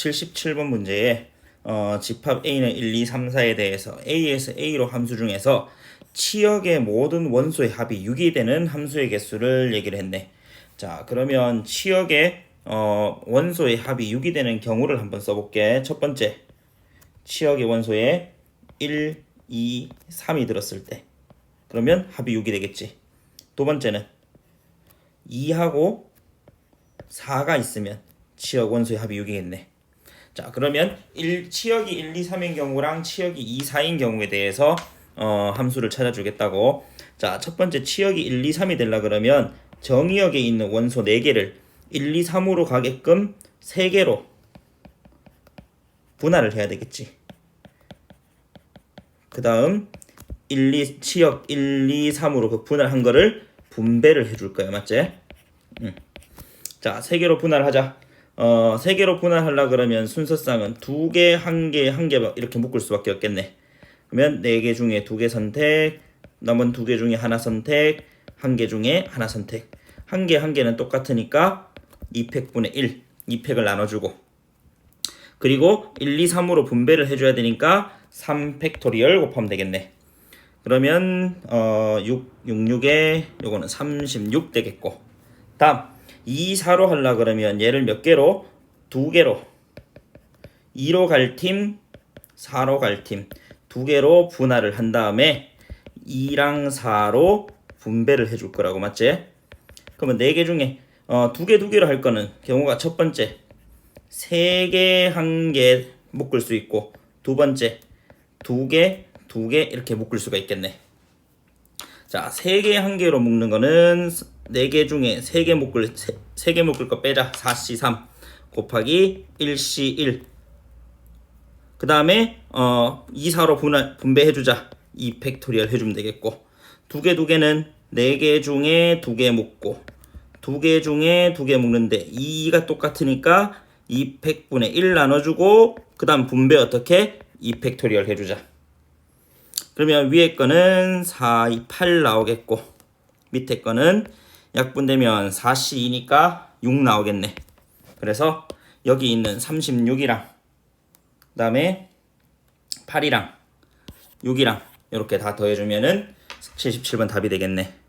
77번 문제에 어, 집합 A는 1, 2, 3, 4에 대해서 A에서 A로 함수 중에서 치역의 모든 원소의 합이 6이 되는 함수의 개수를 얘기를 했네. 자, 그러면 치역의 어, 원소의 합이 6이 되는 경우를 한번 써볼게. 첫 번째, 치역의 원소에 1, 2, 3이 들었을 때 그러면 합이 6이 되겠지. 두 번째는 2하고 4가 있으면 치역 원소의 합이 6이겠네. 자, 그러면 1, 치역이 1, 2, 3인 경우랑 치역이 2, 4인 경우에 대해서 어, 함수를 찾아주겠다고. 자, 첫 번째 치역이 1, 2, 3이 되려 그러면 정의역에 있는 원소 4개를 1, 2, 3으로 가게끔 3개로 분할을 해야 되겠지. 그 다음 1, 2, 치역 1, 2, 3으로 그 분할한 거를 분배를 해줄 거야. 맞지? 응. 자, 세 개로 분할하자. 어, 세 개로 분할하려 그러면 순서상은 두 개, 한 개, 한 개 이렇게 묶을 수밖에 없겠네. 그러면 네 개 중에 두 개 선택, 남은 두 개 중에 하나 선택, 한 개 중에 하나 선택. 한 개, 한 개는 똑같으니까 2팩분의 1, 2팩을 나눠주고. 그리고 1, 2, 3으로 분배를 해줘야 되니까 3 팩토리얼 곱하면 되겠네. 그러면 어 6, 6, 6에 요거는 36 되겠고 다음 2, 4로 하려 그러면 얘를 몇 개로? 두 개로 2로 갈 팀, 4로 갈 팀 두 개로 분할을 한 다음에 2랑 4로 분배를 해줄 거라고 맞지? 그러면 네개 중에 어, 두 개, 두 개로 할 거는 경우가 첫 번째 세 개, 한개 묶을 수 있고 두 번째 두 개, 두개 이렇게 묶을 수가 있겠네. 자, 세 개, 한 개로 묶는 거는 네개 중에 세개 묶을 세개 묶을 거 빼자. 4C3 곱하기 1C1. 그 다음에 어 2, 4로 분할 분배해 주자. 2 팩토리얼 해주면 되겠고 두 개, 두 개는 네개 중에 두개 묶고 두개 중에 두개 묶는데 2가 똑같으니까 2 팩분의 1 나눠주고 그 다음 분배 어떻게? 2 팩토리얼 해주자. 그러면 위에 거는 4, 2, 8 나오겠고 밑에 거는 약분되면 4C2니까 6 나오겠네. 그래서 여기 있는 36이랑 그 다음에 8이랑 6이랑 이렇게 다 더해주면은 77번 답이 되겠네.